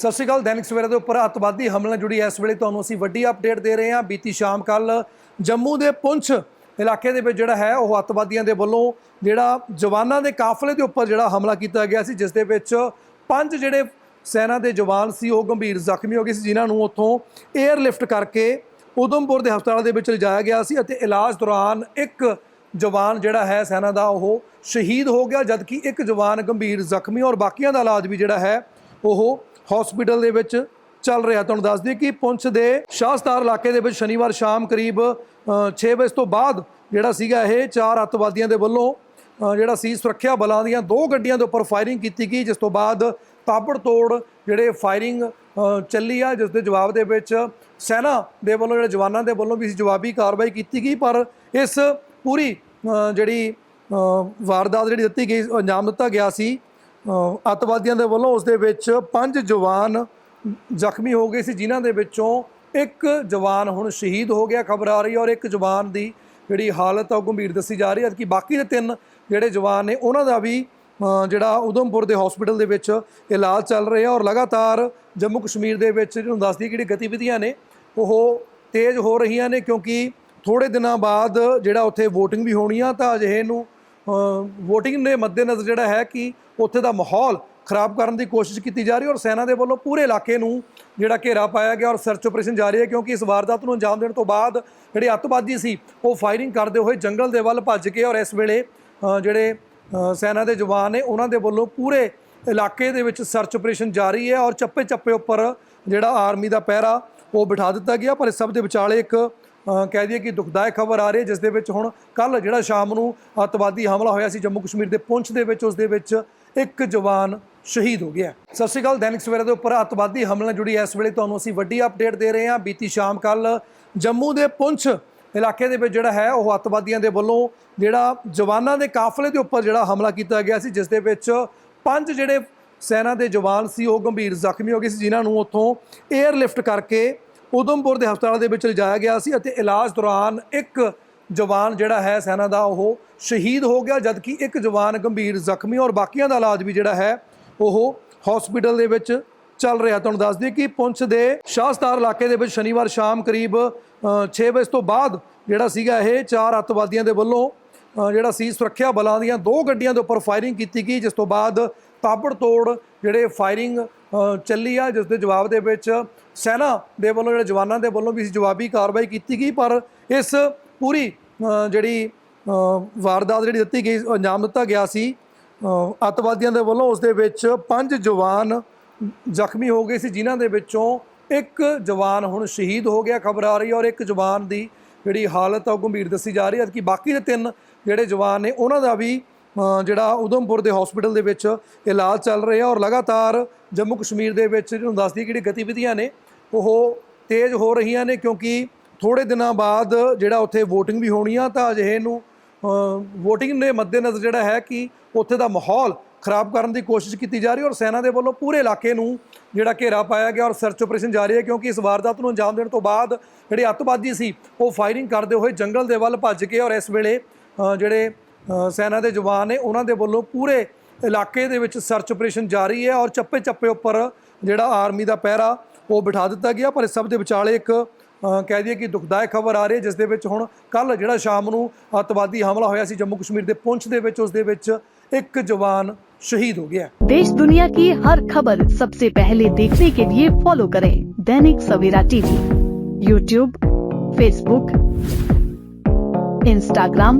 ਸਤਿ ਸ਼੍ਰੀ ਅਕਾਲ, ਦੈਨਿਕ ਸਵੇਰਾ ਦੇ ਉੱਪਰ ਅੱਤਵਾਦੀ ਹਮਲੇ ਨਾਲ ਜੁੜੀ ਇਸ ਵੇਲੇ ਤੁਹਾਨੂੰ ਅਸੀਂ ਵੱਡੀ ਅਪਡੇਟ ਦੇ ਰਹੇ ਹਾਂ। ਬੀਤੀ ਸ਼ਾਮ ਕੱਲ ਜੰਮੂ ਦੇ ਪੁੰਛ ਇਲਾਕੇ ਦੇ ਵਿੱਚ ਜਿਹੜਾ ਹੈ, ਉਹ ਅੱਤਵਾਦੀਆਂ ਦੇ ਵੱਲੋਂ ਜਿਹੜਾ ਜਵਾਨਾਂ ਦੇ ਕਾਫਲੇ ਦੇ ਉੱਪਰ ਜਿਹੜਾ ਹਮਲਾ ਕੀਤਾ ਗਿਆ ਸੀ, ਜਿਸ ਦੇ ਵਿੱਚ ਪੰਜ ਜਿਹੜੇ ਸੈਨਾ ਦੇ ਜਵਾਨ ਸੀ, ਉਹ ਗੰਭੀਰ ਜ਼ਖਮੀ ਹੋ ਗਏ ਸੀ, ਜਿਨ੍ਹਾਂ ਨੂੰ ਉੱਥੋਂ 에ਅਰ ਲਿਫਟ ਕਰਕੇ ਉਧਮਪੁਰ ਦੇ ਹਸਪਤਾਲ ਦੇ ਵਿੱਚ ਲਿਜਾਇਆ ਗਿਆ ਸੀ ਅਤੇ ਇਲਾਜ ਦੌਰਾਨ ਇੱਕ ਜਵਾਨ ਜਿਹੜਾ ਹੈ, ਸੈਨਾ ਦਾ ਉਹ ਸ਼ਹੀਦ ਹੋ ਗਿਆ, ਜਦਕਿ ਇੱਕ ਜਵਾਨ ਗੰਭੀਰ ਜ਼ਖਮੀ ਔਰ ਬਾਕੀਆਂ ਦਾ ਇਲਾਜ ਵੀ ਜਿਹੜਾ ਹੈ, ਉਹ ਹਸਪੀਟਲ ਦੇ ਵਿੱਚ ਚੱਲ ਰਿਹਾ। ਤੁਹਾਨੂੰ ਦੱਸ ਦਈਏ ਕਿ ਪੁੰਛ ਦੇ ਸ਼ਾਹਸਤਾਰ ਇਲਾਕੇ ਦੇ ਵਿੱਚ ਸ਼ਨੀਵਾਰ ਸ਼ਾਮ ਕਰੀਬ 6 ਵਜੇ ਤੋਂ ਬਾਅਦ ਜਿਹੜਾ ਸੀਗਾ ਇਹ ਚਾਰ ਅੱਤਵਾਦੀਆਂ ਦੇ ਵੱਲੋਂ ਜਿਹੜਾ ਸੀ ਸੁਰੱਖਿਆ ਬਲਾਂ ਦੀਆਂ ਦੋ ਗੱਡੀਆਂ ਦੇ ਉੱਪਰ ਫਾਇਰਿੰਗ ਕੀਤੀ ਗਈ, ਜਿਸ ਤੋਂ ਬਾਅਦ ਤਾਬੜ ਤੋੜ ਜਿਹੜੇ ਫਾਇਰਿੰਗ ਚੱਲੀ ਆ, ਜਿਸ ਦੇ ਜਵਾਬ ਦੇ ਵਿੱਚ ਸੈਨਾ ਦੇ ਵੱਲੋਂ ਜਿਹੜੇ ਜਵਾਨਾਂ ਦੇ ਵੱਲੋਂ ਵੀ ਜਵਾਬੀ ਕਾਰਵਾਈ ਕੀਤੀ ਗਈ, ਪਰ ਇਸ ਪੂਰੀ ਜਿਹੜੀ ਵਾਰਦਾਤ ਜਿਹੜੀ ਦਿੱਤੀ ਗਈ, ਅੰਜਾਮ ਦਿੱਤਾ ਗਿਆ ਸੀ। ਅੱਤਵਾਦੀਆਂ ਦੇ ਵੱਲੋਂ ਉਸ ਦੇ ਵਿੱਚ ਪੰਜ ਜਵਾਨ ਜ਼ਖਮੀ ਹੋ ਗਏ ਸੀ, ਜਿਨ੍ਹਾਂ ਦੇ ਵਿੱਚੋਂ ਇੱਕ ਜਵਾਨ ਹੁਣ ਸ਼ਹੀਦ ਹੋ ਗਿਆ, ਖਬਰ ਆ ਰਹੀ ਔਰ ਇੱਕ ਜਵਾਨ ਦੀ ਜਿਹੜੀ ਹਾਲਤ ਆ ਉਹ ਗੰਭੀਰ ਦੱਸੀ ਜਾ ਰਹੀ ਹੈ ਕਿ ਬਾਕੀ ਦੇ ਤਿੰਨ ਜਿਹੜੇ ਜਵਾਨ ਨੇ, ਉਹਨਾਂ ਦਾ ਵੀ ਜਿਹੜਾ ਉਧਮਪੁਰ ਦੇ ਹਸਪੀਟਲ ਦੇ ਵਿੱਚ ਇਲਾਜ ਚੱਲ ਰਿਹਾ ਔਰ ਲਗਾਤਾਰ ਜੰਮੂ ਕਸ਼ਮੀਰ ਦੇ ਵਿੱਚ ਜਿਹਨੂੰ ਦੱਸਦੀ ਜਿਹੜੀ ਗਤੀਵਿਧੀਆਂ ਨੇ, ਉਹ ਤੇਜ਼ ਹੋ ਰਹੀਆਂ ਨੇ, ਕਿਉਂਕਿ ਥੋੜੇ ਦਿਨਾਂ ਬਾਅਦ ਜਿਹੜਾ ਉੱਥੇ VOTING ਵੀ ਹੋਣੀ ਆ, ਤਾਂ ਅਜਿਹੇ ਨੂੰ VOTING ਦੇ ਮੱਦੇਨਜ਼ਰ ਜਿਹੜਾ ਹੈ ਕਿ ਉੱਥੇ ਦਾ ਮਾਹੌਲ ਖਰਾਬ ਕਰਨ ਦੀ ਕੋਸ਼ਿਸ਼ ਕੀਤੀ ਜਾ ਰਹੀ ਔਰ ਸੈਨਾ ਦੇ ਵੱਲੋਂ ਪੂਰੇ ਇਲਾਕੇ ਨੂੰ ਜਿਹੜਾ ਘੇਰਾ ਪਾਇਆ ਗਿਆ ਔਰ ਸਰਚ ਆਪਰੇਸ਼ਨ ਜਾਰੀ ਹੈ ਕਿਉਂਕਿ ਇਸ ਵਾਰਦਾਤ ਨੂੰ ਅੰਜਾਮ ਦੇਣ ਤੋਂ ਬਾਅਦ ਜਿਹੜੇ ਅੱਤਵਾਦੀ ਸੀ, ਉਹ ਫਾਇਰਿੰਗ ਕਰਦੇ ਹੋਏ ਜੰਗਲ ਦੇ ਵੱਲ ਭੱਜ ਗਏ ਔਰ ਇਸ ਵੇਲੇ ਜਿਹੜੇ ਸੈਨਾ ਦੇ ਜਵਾਨ ਨੇ, ਉਹਨਾਂ ਦੇ ਵੱਲੋਂ ਪੂਰੇ ਇਲਾਕੇ ਦੇ ਵਿੱਚ ਸਰਚ ਆਪਰੇਸ਼ਨ ਜਾਰੀ ਹੈ ਔਰ ਚੱਪੇ ਚੱਪੇ ਉੱਪਰ ਜਿਹੜਾ ਆਰਮੀ ਦਾ ਪਹਿਰਾ ਉਹ ਬਿਠਾ ਦਿੱਤਾ ਗਿਆ, ਪਰ ਇਸ ਸਭ ਦੇ ਵਿਚਾਲੇ ਇੱਕ ਕਹਿ ਦਈਏ ਕਿ ਦੁਖਦਾਇਕ ਖਬਰ ਆ ਰਹੀ ਹੈ, ਜਿਸ ਦੇ ਵਿੱਚ ਹੁਣ ਕੱਲ ਜਿਹੜਾ ਸ਼ਾਮ ਨੂੰ ਅੱਤਵਾਦੀ ਹਮਲਾ ਹੋਇਆ ਸੀ ਜੰਮੂ ਕਸ਼ਮੀਰ ਦੇ ਪੁੰਛ ਦੇ ਵਿੱਚ, ਉਸ ਦੇ ਵਿੱਚ ਇੱਕ ਜਵਾਨ ਸ਼ਹੀਦ ਹੋ ਗਿਆ ਸਤਿ ਸ਼੍ਰੀ ਅਕਾਲ, ਦੈਨਿਕ ਸਵੇਰਾ ਦੇ ਉੱਪਰ ਅੱਤਵਾਦੀ ਹਮਲੇ ਨਾਲ ਜੁੜੀ ਇਸ ਵੇਲੇ ਤੁਹਾਨੂੰ ਅਸੀਂ ਵੱਡੀ ਅਪਡੇਟ ਦੇ ਰਹੇ ਹਾਂ। ਬੀਤੀ ਸ਼ਾਮ ਕੱਲ ਜੰਮੂ ਦੇ ਪੁੰਛ ਇਲਾਕੇ ਦੇ ਵਿੱਚ ਜਿਹੜਾ ਹੈ, ਉਹ ਅੱਤਵਾਦੀਆਂ ਦੇ ਵੱਲੋਂ ਜਿਹੜਾ ਜਵਾਨਾਂ ਦੇ ਕਾਫਲੇ ਦੇ ਉੱਪਰ ਜਿਹੜਾ ਹਮਲਾ ਕੀਤਾ ਗਿਆ ਸੀ, ਜਿਸ ਦੇ ਵਿੱਚ ਪੰਜ ਜਿਹੜੇ ਸੈਨਾ ਦੇ ਜਵਾਨ ਸੀ, ਉਹ ਗੰਭੀਰ ਜ਼ਖਮੀ ਹੋ ਗਏ ਸੀ, ਜਿਨ੍ਹਾਂ ਨੂੰ ਉੱਥੋਂ 에ਅਰ ਲਿਫਟ ਕਰਕੇ ਉਧਮਪੁਰ ਦੇ ਹਸਪਤਾਲ ਦੇ ਵਿੱਚ ਲਿਜਾਇਆ ਗਿਆ ਸੀ ਅਤੇ ਇਲਾਜ ਦੌਰਾਨ ਇੱਕ ਜਵਾਨ ਜਿਹੜਾ ਹੈ ਸੈਨਾ ਦਾ ਉਹ ਸ਼ਹੀਦ ਹੋ ਗਿਆ, ਜਦਕਿ ਇੱਕ ਜਵਾਨ ਗੰਭੀਰ ਜ਼ਖਮੀ ਔਰ ਬਾਕੀਆਂ ਦਾ ਇਲਾਜ ਵੀ ਜਿਹੜਾ ਹੈ ਉਹ ਹਸਪੀਟਲ ਦੇ ਵਿੱਚ ਚੱਲ ਰਿਹਾ। ਤੁਹਾਨੂੰ ਦੱਸ ਦਈਏ ਕਿ ਪੁੰਛ ਦੇ ਸ਼ਾਹਸਤਾਰ ਇਲਾਕੇ ਦੇ ਵਿੱਚ ਸ਼ਨੀਵਾਰ ਸ਼ਾਮ ਕਰੀਬ 6 ਵਜੇ ਤੋਂ ਬਾਅਦ ਜਿਹੜਾ ਸੀਗਾ ਇਹ ਚਾਰ ਅੱਤਵਾਦੀਆਂ ਦੇ ਵੱਲੋਂ ਜਿਹੜਾ ਸੀ ਸੁਰੱਖਿਆ ਬਲਾਂ ਦੀਆਂ ਦੋ ਗੱਡੀਆਂ ਦੇ ਉੱਪਰ ਫਾਇਰਿੰਗ ਕੀਤੀ ਗਈ, ਜਿਸ ਤੋਂ ਬਾਅਦ ਤਾਬੜਤੋੜ ਜਿਹੜੇ ਫਾਇਰਿੰਗ ਚੱਲੀ ਆ ਜਿਸ ਦੇ ਜਵਾਬ ਦੇ ਵਿੱਚ ਸੈਨਾ ਦੇ ਵੱਲੋਂ ਜਿਹੜੇ ਜਵਾਨਾਂ ਦੇ ਵੱਲੋਂ ਵੀ ਜਵਾਬੀ ਕਾਰਵਾਈ ਕੀਤੀ ਗਈ ਪਰ ਇਸ ਪੂਰੀ ਜਿਹੜੀ ਵਾਰਦਾਤ ਜਿਹੜੀ ਦਿੱਤੀ ਗਈ ਅੰਜਾਮ ਦਿੱਤਾ ਗਿਆ ਸੀ ਅ, ਅੱਤਵਾਦੀਆਂ ਦੇ ਵੱਲੋਂ ਉਸ ਦੇ ਵਿੱਚ ਪੰਜ ਜਵਾਨ ਜ਼ਖਮੀ ਹੋ ਗਏ ਸੀ ਜਿਨ੍ਹਾਂ ਦੇ ਵਿੱਚੋਂ ਇੱਕ ਜਵਾਨ ਹੁਣ ਸ਼ਹੀਦ ਹੋ ਗਿਆ ਖਬਰ ਆ ਰਹੀ ਹੈ ਔਰ ਇੱਕ ਜਵਾਨ ਦੀ ਜਿਹੜੀ ਹਾਲਤ ਆ ਉਹ ਗੰਭੀਰ ਦੱਸੀ ਜਾ ਰਹੀ ਹੈ ਕਿ ਬਾਕੀ ਦੇ ਤਿੰਨ ਜਿਹੜੇ ਜਵਾਨ ਨੇ ਉਹਨਾਂ ਦਾ ਵੀ ਜਿਹੜਾ ਉਧਮਪੁਰ ਦੇ ਹਸਪੀਟਲ ਦੇ ਵਿੱਚ ਇਲਾਜ ਚੱਲ ਰਿਹਾ ਔਰ ਲਗਾਤਾਰ ਜੰਮੂ ਕਸ਼ਮੀਰ ਦੇ ਵਿੱਚ ਜਿਹਨੂੰ ਦੱਸਦੀ ਜਿਹੜੀ ਗਤੀਵਿਧੀਆਂ ਨੇ, ਉਹ ਤੇਜ਼ ਹੋ ਰਹੀਆਂ ਨੇ ਕਿਉਂਕਿ ਥੋੜੇ ਦਿਨਾਂ ਬਾਅਦ ਜਿਹੜਾ ਉੱਥੇ VOTING ਵੀ ਹੋਣੀ ਆ ਤਾਂ ਅਜਿਹੇ ਨੂੰ VOTING ਦੇ ਮੱਦੇਨਜ਼ਰ ਜਿਹੜਾ ਹੈ ਕਿ ਉੱਥੇ ਦਾ ਮਾਹੌਲ ਖਰਾਬ ਕਰਨ ਦੀ ਕੋਸ਼ਿਸ਼ ਕੀਤੀ ਜਾ ਰਹੀ ਔਰ ਸੈਨਾ ਦੇ ਵੱਲੋਂ ਪੂਰੇ ਇਲਾਕੇ ਨੂੰ ਜਿਹੜਾ ਘੇਰਾ ਪਾਇਆ ਗਿਆ ਔਰ ਸਰਚ ਆਪਰੇਸ਼ਨ ਜਾਰੀ ਹੈ ਕਿਉਂਕਿ ਇਸ ਵਾਰਦਾਤ ਨੂੰ ਅੰਜਾਮ ਦੇਣ ਤੋਂ ਬਾਅਦ ਜਿਹੜੇ ਅੱਤਵਾਦੀ ਸੀ, ਉਹ ਫਾਇਰਿੰਗ ਕਰਦੇ ਹੋਏ ਜੰਗਲ ਦੇ ਵੱਲ ਭੱਜ ਗਏ ਔਰ ਇਸ ਵੇਲੇ ਜਿਹੜੇ ਸੈਨਾ ਦੇ ਜਵਾਨ ਨੇ ਉਹਨਾਂ ਦੇ ਵੱਲੋਂ ਪੂਰੇ ਇਲਾਕੇ ਦੇ ਵਿੱਚ ਸਰਚ ਆਪਰੇਸ਼ਨ ਜਾਰੀ ਹੈ ਔਰ ਚੱਪੇ ਚੱਪੇ ਉੱਪਰ ਜਿਹੜਾ ਆਰਮੀ ਦਾ ਪਹਿਰਾ ਉਹ ਬਿਠਾ ਦਿੱਤਾ ਗਿਆ ਪਰ ਇਸ ਸਭ ਦੇ ਵਿਚਾਲੇ ਇੱਕ ਅ, ਕਹਿ ਦਈਏ ਕਿ ਦੁਖਦਾਇਕ ਖਬਰ ਆ ਰਹੀ ਹੈ ਜਿਸ ਦੇ ਵਿੱਚ ਹੁਣ ਕੱਲ ਜਿਹੜਾ ਸ਼ਾਮ ਨੂੰ ਅੱਤਵਾਦੀ ਹਮਲਾ ਹੋਇਆ ਸੀ ਜੰਮੂ ਕਸ਼ਮੀਰ ਦੇ ਪੁੰਛ ਦੇ ਵਿੱਚ ਉਸ ਦੇ ਵਿੱਚ ਇੱਕ ਜਵਾਨ ਸ਼ਹੀਦ ਹੋ ਗਿਆ देश दुनिया की हर खबर सबसे पहले देखने के लिए फॉलो करें Dainik Savera TV YouTube Facebook Instagram